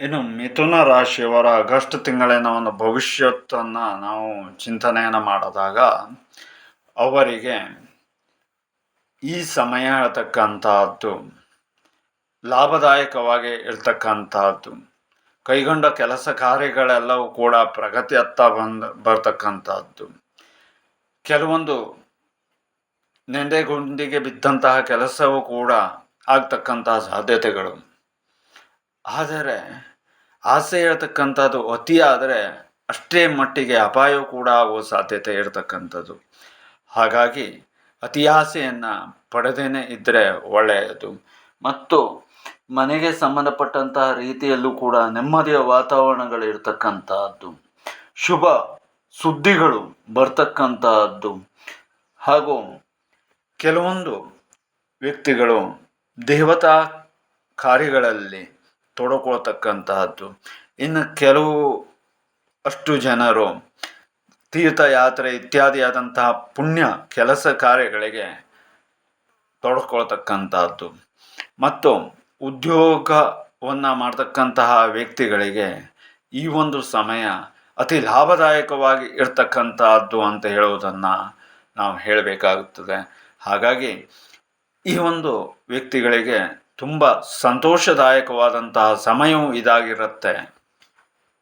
ಇನ್ನು ಮಿಥುನ ರಾಶಿಯವರ ಆಗಸ್ಟ್ ತಿಂಗಳಿನ ಒಂದು ಭವಿಷ್ಯತ್ತನ್ನು ನಾವು ಚಿಂತನೆಯನ್ನು ಮಾಡಿದಾಗ ಅವರಿಗೆ ಈ ಸಮಯ ಇರತಕ್ಕಂತಹದ್ದು, ಲಾಭದಾಯಕವಾಗಿ ಇರ್ತಕ್ಕಂಥದ್ದು ಕೈಗೊಂಡ ಕೆಲಸ ಕಾರ್ಯಗಳೆಲ್ಲವೂ ಕೂಡ ಪ್ರಗತಿಯತ್ತ ಬಂದು ಬರ್ತಕ್ಕಂಥದ್ದು ಕೆಲವೊಂದು ನೆಂದೆಗುಂದಿಗೆ ಬಿದ್ದಂತಹ ಕೆಲಸವೂ ಕೂಡ ಆಗ್ತಕ್ಕಂತಹ ಸಾಧ್ಯತೆಗಳು. ಆದರೆ ಆಸೆ ಹೇಳ್ತಕ್ಕಂಥದ್ದು ಅತಿಯಾದರೆ ಅಷ್ಟೇ ಮಟ್ಟಿಗೆ ಅಪಾಯ ಕೂಡ ಆಗೋ ಸಾಧ್ಯತೆ ಇರತಕ್ಕಂಥದ್ದು. ಹಾಗಾಗಿ ಅತಿ ಆಸೆಯನ್ನು ಪಡೆದೇನೆ ಇದ್ದರೆ ಒಳ್ಳೆಯದು. ಮತ್ತು ಮನೆಗೆ ಸಂಬಂಧಪಟ್ಟಂತಹ ರೀತಿಯಲ್ಲೂ ಕೂಡ ನೆಮ್ಮದಿಯ ವಾತಾವರಣಗಳು ಇರತಕ್ಕಂತಹದ್ದು ಶುಭ ಸುದ್ದಿಗಳು ಬರ್ತಕ್ಕಂತಹದ್ದು ಹಾಗೂ ಕೆಲವೊಂದು ವ್ಯಕ್ತಿಗಳು ದೇವತಾ ಕಾರ್ಯಗಳಲ್ಲಿ ತೊಡಕೊಳ್ತಕ್ಕಂತಹದ್ದು. ಇನ್ನು ಕೆಲವು ಅಷ್ಟು ಜನರು ತೀರ್ಥಯಾತ್ರೆ ಇತ್ಯಾದಿಯಾದಂತಹ ಪುಣ್ಯ ಕೆಲಸ ಕಾರ್ಯಗಳಿಗೆ ತೊಡಕೊಳ್ತಕ್ಕಂತಹದ್ದು. ಮತ್ತು ಉದ್ಯೋಗವನ್ನು ಮಾಡ್ತಕ್ಕಂತಹ ವ್ಯಕ್ತಿಗಳಿಗೆ ಈ ಒಂದು ಸಮಯ ಅತಿ ಲಾಭದಾಯಕವಾಗಿ ಇರ್ತಕ್ಕಂಥದ್ದು ಅಂತ ಹೇಳುವುದನ್ನು ನಾವು ಹೇಳಬೇಕಾಗುತ್ತದೆ. ಹಾಗಾಗಿ ಈ ಒಂದು ವ್ಯಕ್ತಿಗಳಿಗೆ ತುಂಬ ಸಂತೋಷದಾಯಕವಾದಂತಹ ಸಮಯವೂ ಇದಾಗಿರುತ್ತೆ.